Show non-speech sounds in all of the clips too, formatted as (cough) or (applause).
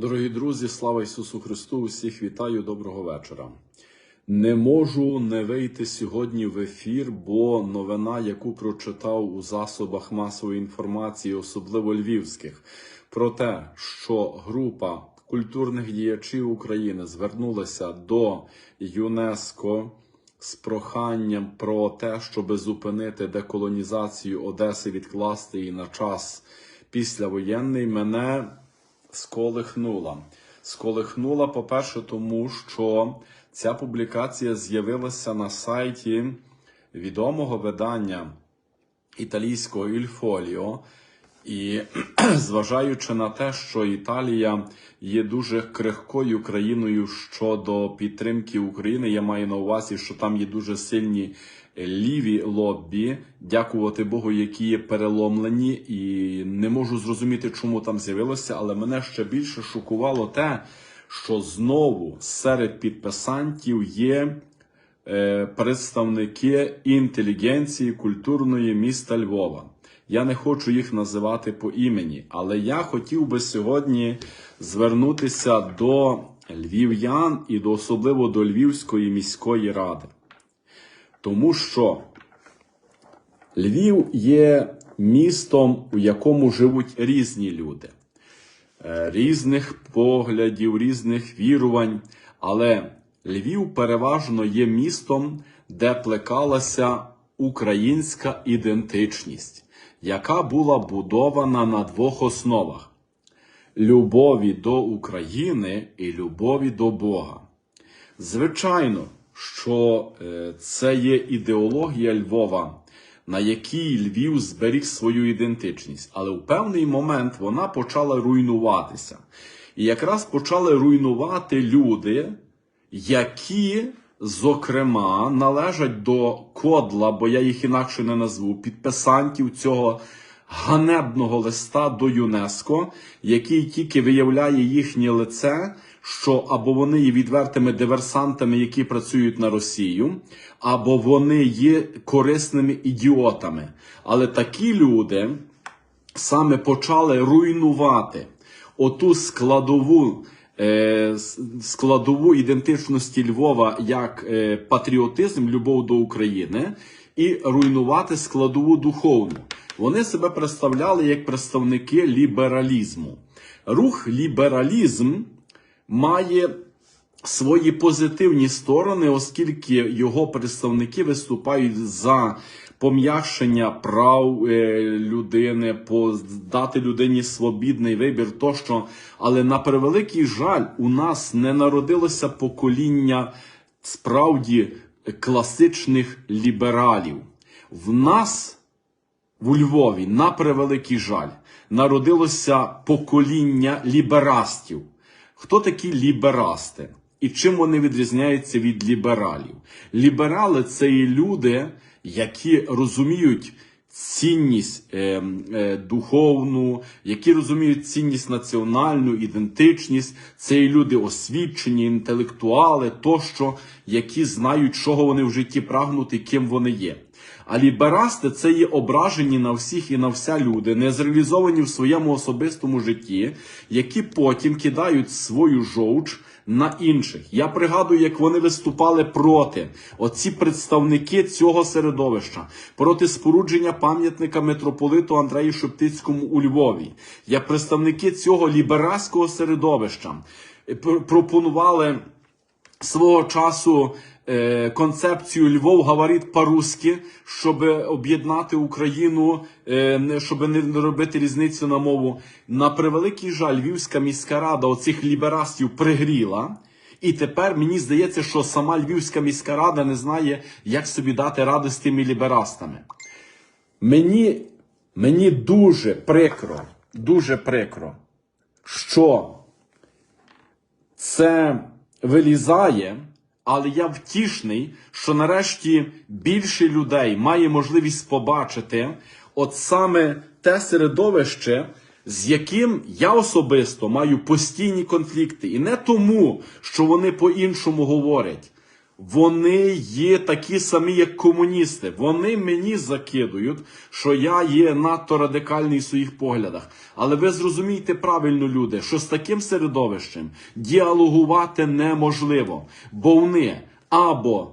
Дорогі друзі, слава Ісусу Христу! Усіх вітаю, доброго вечора. Не можу не вийти сьогодні в ефір, бо новина, яку прочитав у засобах масової інформації, особливо львівських, про те, що група культурних діячів України звернулася до ЮНЕСКО з проханням про те, щоб зупинити деколонізацію Одеси, відкласти її на час післявоєнний, мене сколихнула. Сколихнула, по-перше, тому що ця публікація з'явилася на сайті відомого видання італійського Ільфоліо. І (clears throat) зважаючи на те, що Італія є дуже крихкою країною щодо підтримки України, я маю на увазі, що там є дуже сильні ліві лоббі, дякувати Богу, які є переломлені, і не можу зрозуміти, чому там з'явилося, але мене ще більше шокувало те, що знову серед підписантів є е, представники інтелігенції культурної міста Львова. Я не хочу їх називати по імені, але я хотів би сьогодні звернутися до львів'ян і до особливо до Львівської міської ради. Тому що Львів є містом, у якому живуть різні люди, е, різних поглядів, різних вірувань. Але Львів переважно є містом, де плекалася українська ідентичність, яка була будована на двох основах: любові до України і любові до Бога. Звичайно, що е, це є ідеологія Львова, на якій Львів зберіг свою ідентичність, але в певний момент вона почала руйнуватися. І якраз почали руйнувати люди, які, зокрема, належать до кодла, бо я їх інакше не назву, підписантів цього ганебного листа до ЮНЕСКО, який тільки виявляє їхнє лице, що або вони є відвертими диверсантами, які працюють на Росію, або вони є корисними ідіотами. Але такі люди саме почали руйнувати оту складову. Е, Складову ідентичності Львова як е, патріотизм, любов до України, і руйнувати складову духовну. Вони себе представляли як представники лібералізму. Рух лібералізм має свої позитивні сторони, оскільки його представники виступають за пом'якшення прав е, людини, дати людині свобідний вибір тощо. Але на превеликий жаль, у нас не народилося покоління справді класичних лібералів. В нас в Львові, на превеликий жаль, народилося покоління ліберастів. Хто такі ліберасти? І чим вони відрізняються від лібералів? Ліберали це і люди, які розуміють цінність е, е, духовну, які розуміють цінність національну, ідентичність. Це і люди освічені, інтелектуали, тощо, які знають, чого вони в житті прагнуть і ким вони є. А ліберасти це є ображені на всіх і на вся люди, не зреалізовані в своєму особистому житті, які потім кидають свою жовч на інших. Я пригадую, як вони виступали проти оці представники цього середовища, проти спорудження пам'ятника митрополиту Андрею Шептицькому у Львові. Як представники цього ліберальського середовища е, пропонували свого часу концепцію Львов говорить по-русски, щоб об'єднати Україну, е, щоб не робити різницю на мову. На превеликий жаль, Львівська міська рада оцих ліберастів пригріла. І тепер мені здається, що сама Львівська міська рада не знає, як собі дати ради з тими ліберастами. Мені, мені дуже прикро, дуже прикро, що це вилізає, але я втішний, що нарешті більше людей має можливість побачити от саме те середовище, з яким я особисто маю постійні конфлікти. І не тому, що вони по-іншому говорять, Вони є такі самі, як комуністи. Вони мені закидують, що я є надто радикальний в своїх поглядах. Але ви зрозумійте правильно, люди, що з таким середовищем діалогувати неможливо, бо вони або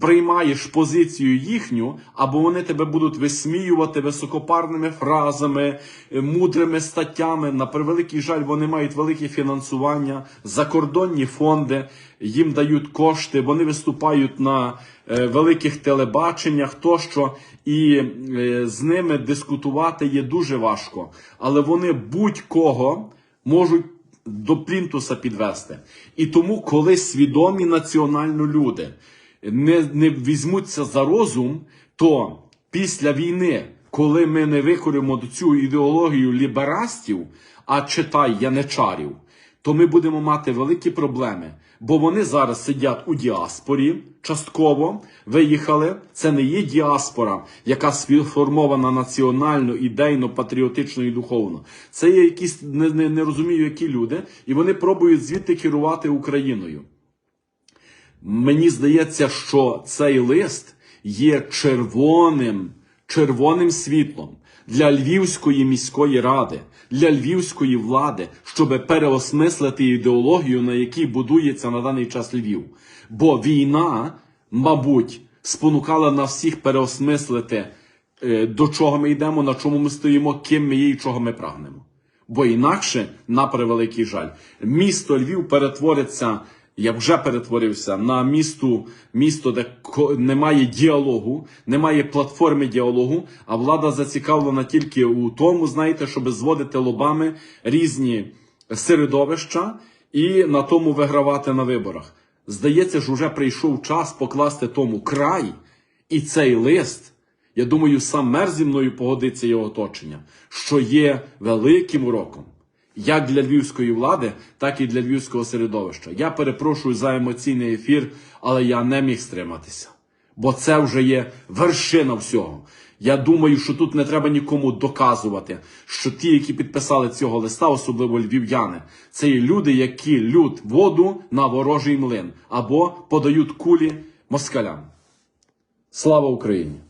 приймаєш позицію їхню, або вони тебе будуть висміювати високопарними фразами, е, мудрими статтями. На превеликий жаль, вони мають велике фінансування, закордонні фонди, їм дають кошти, вони виступають на е, великих телебаченнях тощо, і е, з ними дискутувати є дуже важко. Але вони будь-кого можуть до плінтуса підвести. І тому, коли свідомі національно люди не, не візьмуться за розум, то після війни, коли ми не викоримо цю ідеологію ліберастів, а читай яничарів, то ми будемо мати великі проблеми. Бо вони зараз сидять у діаспорі, частково виїхали. Це не є діаспора, яка сформована національно, ідейно, патріотично і духовно. Це є якісь не, не, не розумію, які люди, і вони пробують звідти керувати Україною. Мені здається, що цей лист є червоним, червоним світлом для Львівської міської ради, для львівської влади, щоб переосмислити ідеологію, на якій будується на даний час Львів. Бо війна, мабуть, спонукала на всіх переосмислити, е, до чого ми йдемо, на чому ми стоїмо, ким ми є і чого ми прагнемо. Бо інакше, на превеликий жаль, місто Львів перетвориться, як вже перетворився, на місто, місто, де немає діалогу, немає платформи діалогу, а влада зацікавлена тільки у тому, знаєте, щоб зводити лобами різні середовища і на тому вигравати на виборах. Здається, що вже прийшов час покласти тому край, і цей лист. Я думаю, сам мер зі мною погодиться його оточення, що є великим уроком як для львівської влади, так і для львівського середовища. Я перепрошую за емоційний ефір, але я не міг стриматися. Бо це вже є вершина всього. Я думаю, що тут не треба нікому доказувати, що ті, які підписали цього листа, особливо львів'яни, це є люди, які лють воду на ворожий млин або подають кулі москалям. Слава Україні!